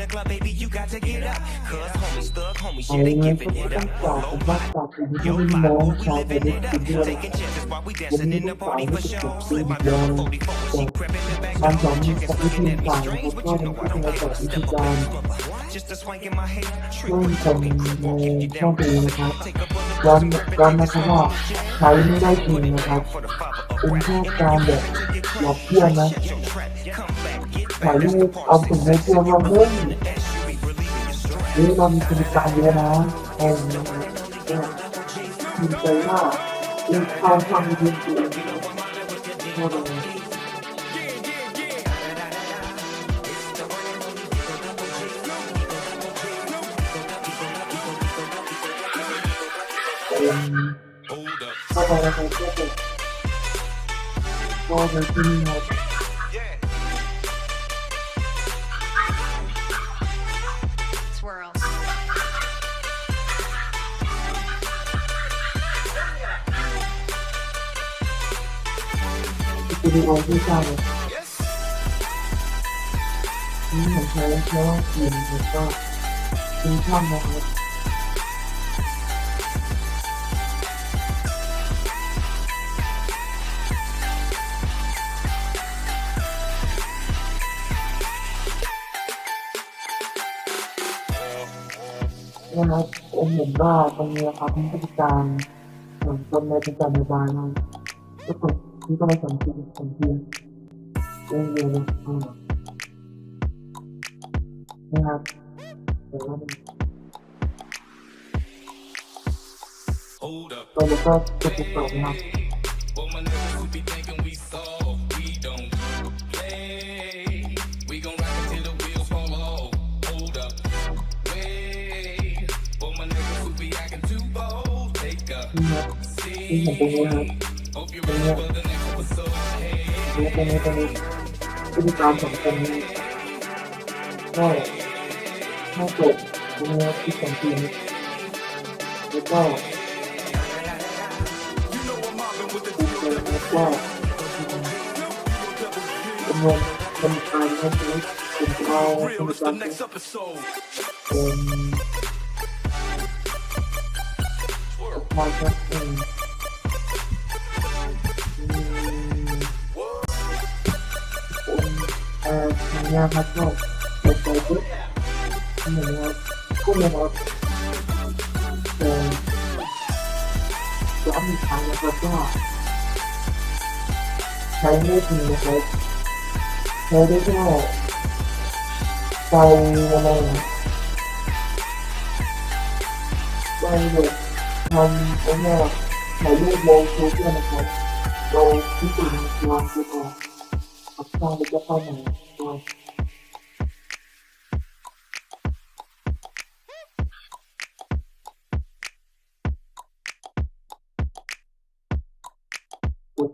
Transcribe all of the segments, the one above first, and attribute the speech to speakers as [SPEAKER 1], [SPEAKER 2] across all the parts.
[SPEAKER 1] the club, baby, you got to get up. Cause homies, thug homies,
[SPEAKER 2] เอา
[SPEAKER 1] yeah, they
[SPEAKER 2] ไง
[SPEAKER 1] giving
[SPEAKER 2] ก็
[SPEAKER 1] it
[SPEAKER 2] ต้อง
[SPEAKER 1] up.
[SPEAKER 2] ฝาก
[SPEAKER 1] Low
[SPEAKER 2] ผมว่า
[SPEAKER 1] vibe.
[SPEAKER 2] ฝากถึงพี่
[SPEAKER 1] Yo,
[SPEAKER 2] น้
[SPEAKER 1] vibe,
[SPEAKER 2] อง
[SPEAKER 1] we
[SPEAKER 2] ชาว
[SPEAKER 1] living
[SPEAKER 2] เด็ก
[SPEAKER 1] it
[SPEAKER 2] ทุ
[SPEAKER 1] up.
[SPEAKER 2] กท่าน
[SPEAKER 1] Taking chances while we
[SPEAKER 2] วัน
[SPEAKER 1] dancing
[SPEAKER 2] นี้
[SPEAKER 1] in
[SPEAKER 2] ลู
[SPEAKER 1] the
[SPEAKER 2] กสาว
[SPEAKER 1] party
[SPEAKER 2] ที่
[SPEAKER 1] for
[SPEAKER 2] จะ
[SPEAKER 1] show.
[SPEAKER 2] เกิด
[SPEAKER 1] Slip my
[SPEAKER 2] เดือ
[SPEAKER 1] girl
[SPEAKER 2] น
[SPEAKER 1] 44 when she crept in the back
[SPEAKER 2] การ
[SPEAKER 1] door.
[SPEAKER 2] สอน
[SPEAKER 1] Chicken
[SPEAKER 2] กับวิ
[SPEAKER 1] smoking
[SPEAKER 2] ธี
[SPEAKER 1] at me
[SPEAKER 2] ต่าง
[SPEAKER 1] strange,
[SPEAKER 2] แล้ว
[SPEAKER 1] but
[SPEAKER 2] ก็
[SPEAKER 1] you
[SPEAKER 2] ใน
[SPEAKER 1] know I
[SPEAKER 2] ที่
[SPEAKER 1] don't
[SPEAKER 2] มา
[SPEAKER 1] give
[SPEAKER 2] จาก
[SPEAKER 1] a
[SPEAKER 2] วิธี
[SPEAKER 1] step
[SPEAKER 2] การ
[SPEAKER 1] up. Just a swank in my head. Trick
[SPEAKER 2] ร่วม
[SPEAKER 1] when
[SPEAKER 2] กัน
[SPEAKER 1] talking,
[SPEAKER 2] ใน
[SPEAKER 1] crook walking you
[SPEAKER 2] ช่อง
[SPEAKER 1] down.
[SPEAKER 2] ดูนะครับ
[SPEAKER 1] Take a bullet,
[SPEAKER 2] ย้อน
[SPEAKER 1] bust a
[SPEAKER 2] ย้อน
[SPEAKER 1] grip,
[SPEAKER 2] นะ
[SPEAKER 1] and
[SPEAKER 2] ครับ
[SPEAKER 1] take
[SPEAKER 2] ว่า
[SPEAKER 1] a shit.
[SPEAKER 2] ใช้ไม่ได้จริงนะครับ
[SPEAKER 1] For the father
[SPEAKER 2] เป็น
[SPEAKER 1] of
[SPEAKER 2] แค่การแบบหลอกเพื่อนนะ
[SPEAKER 1] your trap. Come
[SPEAKER 2] Saiu atualmente a mamãe. Eu não me de carreira né? é Então, ó, eu faço a minha vida. Hold up. Hold up. Hold
[SPEAKER 3] up.
[SPEAKER 2] สตูดิโอที่สร้างนี่ผมใช้ใช้ว่าทีมแล้วก็ทีมช่างนะครับนะครับผมเห็นว่าตรงนี้นะครับมีกิจการเหมือนคนในกิจการในบ้านนะก็กดที่ก็ไม่สนใจสนใจเรื่องเดียวนะอ่านะครับเดี๋ยวว่ามัน
[SPEAKER 4] Hold up.
[SPEAKER 2] ตัวนี้ก็จะติด
[SPEAKER 4] chúng ta cần chuyện cần tiền đem về được ừ. Nên là để ra mình Rồi để ta chụp một tổ nào Hãy subscribe cho kênh Ghiền Mì Gõ
[SPEAKER 2] Để không bỏ lỡ những video hấp dẫn ตรงนี้ตรงนี้ตรงนี้พฤติกรรมของคนนี้ก็ถ้าเกิดตรงนี้ที่สองทีมแล้วก็แล้วก็จำนวนคนตายนะครับผมเอาคน
[SPEAKER 4] Real, it's
[SPEAKER 2] ตา
[SPEAKER 4] the
[SPEAKER 2] ย
[SPEAKER 4] next episode.
[SPEAKER 2] เป็นมาครับ Yamato, Otobu, Kumeno, Yami Kanabato. Cái này thì một cái Thế đấy chứ mà Quay này Quay được Không có nghe là Thấy lúc bố số kia là cái Đầu cái tình là của con Học sao được cho con này Rồi. 我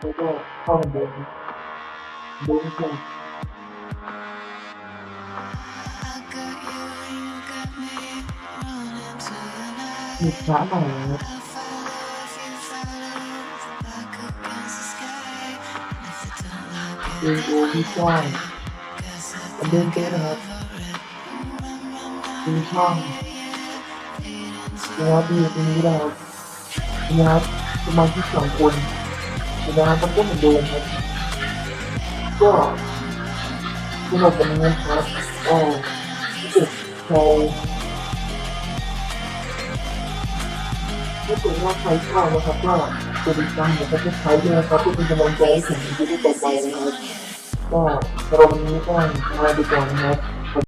[SPEAKER 2] 觉得他们没没用。 มีช้าหน่อยนะครับเดินโอที่กว้างอันเดินเต้นนะครับ
[SPEAKER 3] over it.
[SPEAKER 2] มีช่องนะครับที่อยู่ตรงนี้นะครับนะครับประมาณที่สองคนนะครับมันก็เหมือนเดิมครับก็สำหรับวันนี้นะครับก็รู้สึกใคร ถ้าเกิดว่าใครชอบนะครับก็กดติดตามนะครับที่ใช้ด้วยนะครับเพื่อเป็นกำลังใจให้ถึงวิดีโอต่อไปนะครับก็ตรงนนี้ก็ลาไปก่อนนะครับ